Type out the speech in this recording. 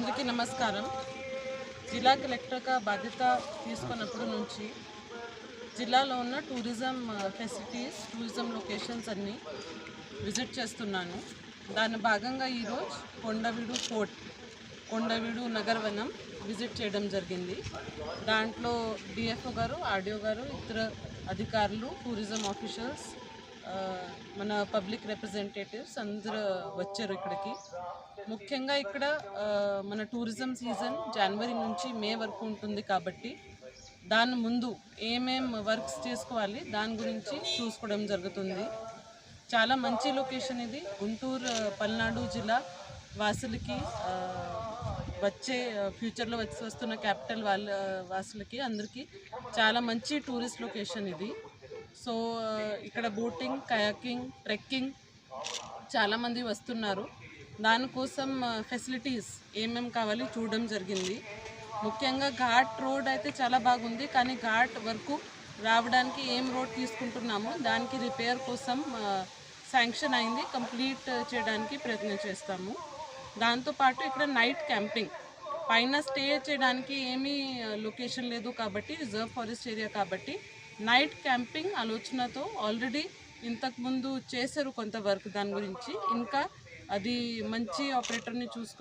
అందరికీ నమస్కారం. జిల్లా కలెక్టర్గా బాధ్యత తీసుకున్నప్పటి నుంచి జిల్లాలో ఉన్న టూరిజం ఫెసిలిటీస్ టూరిజం లొకేషన్స్ అన్నీ విజిట్ చేస్తున్నాను. దాని భాగంగా ఈరోజు కొండవీడు ఫోర్ట్ కొండవీడు నగరవనం విజిట్ చేయడం జరిగింది. దాంట్లో డిఎఫ్ఓ గారు ఆర్డిఓ గారు ఇతర అధికారులు టూరిజం ఆఫీషియల్స్ మన పబ్లిక్ రిప్రజెంటేటివ్స్ అందరూ వచ్చారు ఇక్కడికి. ముఖ్యంగా ఇక్కడ మన టూరిజం సీజన్ జనవరి నుంచి మే వరకు ఉంటుంది కాబట్టి దాని ముందు ఏమేం వర్క్స్ చేసుకోవాలి దాని గురించి చూసుకోవడం జరుగుతుంది. చాలా మంచి లొకేషన్ ఇది. గుంటూరు పల్నాడు జిల్లా వాసులకి వచ్చే ఫ్యూచర్లో వచ్చి వస్తున్న క్యాపిటల్ వాళ్ళ వాసులకి అందరికీ చాలా మంచి టూరిస్ట్ లొకేషన్ ఇది. సో ఇక్కడ బోటింగ్ కయాకింగ్ ట్రెక్కింగ్ చాలామంది వస్తున్నారు. దానికోసం ఫెసిలిటీస్ ఏమేం కావాలి చూడడం జరిగింది. ముఖ్యంగా ఘాట్ రోడ్ అయితే చాలా బాగుంది కానీ ఘాట్ వరకు రావడానికి ఏం రోడ్ తీసుకుంటున్నామో దానికి రిపేర్ కోసం శాంక్షన్ అయింది కంప్లీట్ చేయడానికి ప్రయత్నం చేస్తాము. దాంతోపాటు ఇక్కడ నైట్ క్యాంపింగ్. పైన స్టే చేయడానికి ఏమీ లొకేషన్ లేదు కాబట్టి రిజర్వ్ ఫారెస్ట్ ఏరియా కాబట్టి నైట్ క్యాంపింగ్ ఆలోచనతో ఆల్రెడీ ఇంతకుముందు చేశారు కొంత వర్క్ దాని గురించి. ఇంకా అది మంచి ఆపరేటర్ని చూసుకు